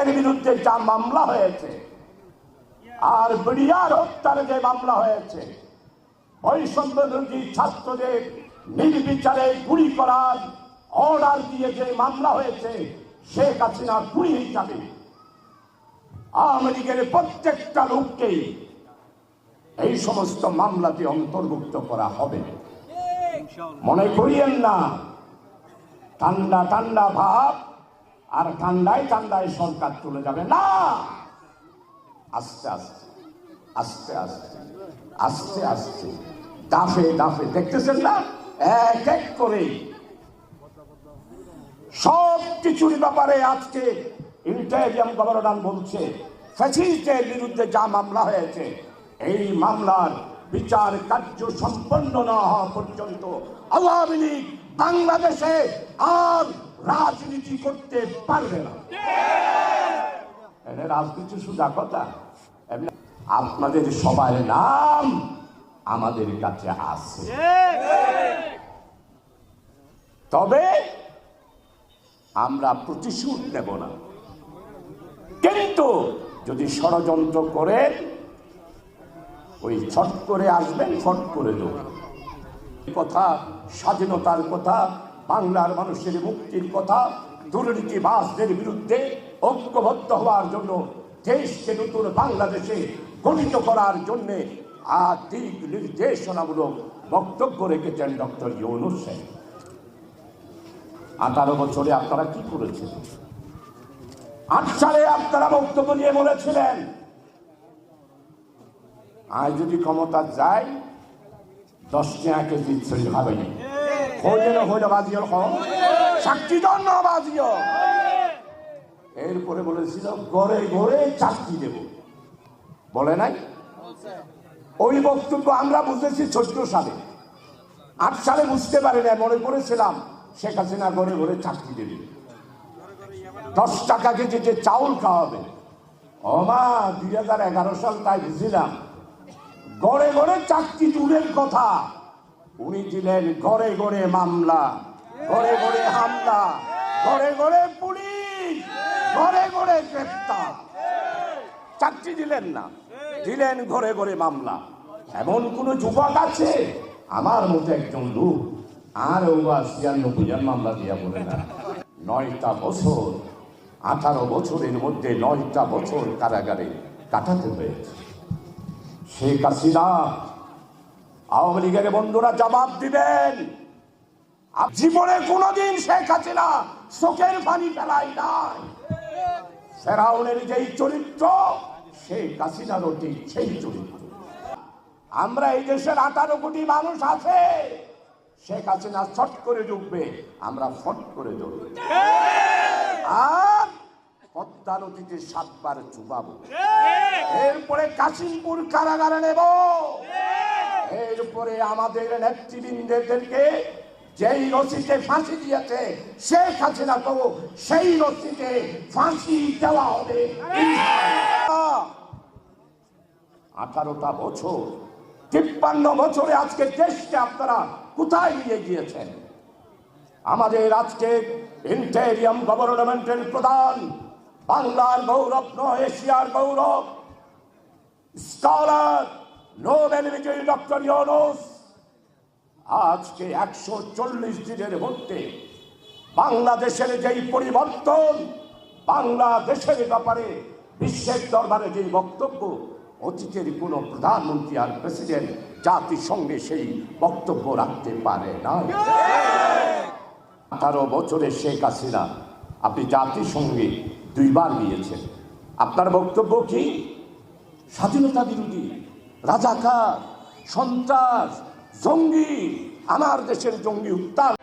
ফ্যাসিস্টের বিরুদ্ধে যা মামলা হয়েছে, আর বিডিআর হত্যার যে মামলা হয়েছে, বৈষম্য ছাত্রদের নির্বিচারে গুলি করার অর্ডার দিয়ে যে মামলা হয়েছে, শেখ হাসিনা গুলি হিসাবে। আওয়ামী লীগের প্রত্যেকটা লোককেই এই সমস্ত মামলাতে অন্তর্ভুক্ত করা হবে। মনে করিয়েন না, ঠান্ডা ঠান্ডা ভাব আর ঠান্ডায় ঠান্ডায় সরকার চলে যাবে। না! আস্তে আস্তে আস্তে আস্তে আস্তে আস্তে। দাফে দাফে। দেখতেছেন না? এক এক করে। সব কিছুর ব্যাপারে আজকে ইন্টেরিয়াম গভর্নর বলছে, ফ্যাসিস্টের বিরুদ্ধে যা মামলা হয়েছে, এই মামলার বিচার কার্য সম্পন্ন না হওয়া পর্যন্ত আওয়ামী লীগ বাংলাদেশে আর রাজনীতি করতে পারবে না। রাজনীতি সুদা কথা। আপনাদের সবার নাম আমাদের কাছে আছে। তবে আমরা প্রতিশোধ নেব না। কিন্তু যদি ষড়যন্ত্র করেন, ওই ছট করে আসবেন, ছট করে দেব। কথা স্বাধীনতার কথা বাংলার মানুষের মুক্তির কথা দুর্নীতিবাসদের বিরুদ্ধে ঐক্যবদ্ধ হওয়ার জন্য দেশকে নতুন বাংলাদেশে গঠিত করার জন্যে আর দিক নির্দেশনামূলক বক্তব্য রেখেছেন ডক্টর ইউনুস সাহেব। আঠারো বছরে আপনারা কি করেছেন? আট সালে আপনারা বক্তব্য নিয়ে বলেছিলেন, আজ যদি ক্ষমতা যায়, দশ টাকা কেজি ছড়ি হবে না। এরপরে বলেছিল গড়ে গড়ে চাকরি দেব। বলে নাই? ওই বক্তব্য আমরা বুঝেছি চোদ্দ সালে। আট সালে বুঝতে পারি না মনে করেছিলাম, শেখ হাসিনা ঘরে ঘরে চাকরি দেবে। দশ টাকা কেজি যে চাউল খাওয়াবে। অমা, দুই হাজার এগারো সাল তাই বুঝিলাম। গড়ে গড়ে চাকরি দূরের কথা। উনি দিলেন ঘরে ঘরে মামলা, ঘরে ঘরে হামলা, ঘরে ঘরে পুলিশ, ঘরে ঘরে গ্রেপ্তার। চাকরি দিলেন না, দিলেন ঘরে ঘরে মামলা। এমন কোন যুবক আছে? আমার মতো একজন লোক আর ছিয়ানব্বই জন মামলা দিয়া বলে না। নয়টা বছর, আঠারো বছরের মধ্যে নয়টা বছর কারাগারে কাটাতে হয়েছে। শেখ হাসিনা আওয়ামী লীগের বন্ধুরা জবাব দিবেন। জীবনে কোনোদিন শেখ হাসিনা চোখের পানি ফেলাই নাই। ফেরাউনের যেই চরিত্র, শেখ হাসিনারও ঠিক সেই চরিত্র। আমরা এই দেশের আঠারো কোটি মানুষ আছে। শেখ হাসিনা ছট করে ঢুকবে আমরা ফট করে ঢুকবে আর পদ্মা নদীতে সাতবার চুবাবো। এরপরে কাশিমপুর কারাগারে নেব। এরপরে আমাদের নেতৃবৃন্দদেরকে যেই রসিতে ফাঁসি দিয়েছে, শেখ হাসিনাকেও সেই রশিতে ফাঁসি দেওয়া হবে। আঠারোটা বছর, তিপ্পান্ন বছরে আজকে দেশকে আপনারা কোথায় নিয়ে গিয়েছেন? আমাদের আজকে ইন্টেরিয়াম গভর্নমেন্টের প্রধান বাংলার গৌরব নয়, এশিয়ার গৌরব, স্কলার নোবেল বিজয়ী ডক্টর ইউনুস, আজকে একশো চল্লিশ দিনের মধ্যে বাংলাদেশের যেই পরিবর্তন, বাংলাদেশের ব্যাপারে বিশ্বের দরবারে যে বক্তব্য, অতীতের কোনো প্রধানমন্ত্রী আর প্রেসিডেন্ট জাতিসংঘে সেই বক্তব্য রাখতে পারে না। আঠারো বছরে শেখ হাসিনা, আপনি জাতিসংঘে দুইবার গিয়েছেন। আপনার বক্তব্য কি? স্বাধীনতা বিরোধী। রাজাকার সন্ত্রাস জঙ্গি আমার দেশের জঙ্গি উত্তাল।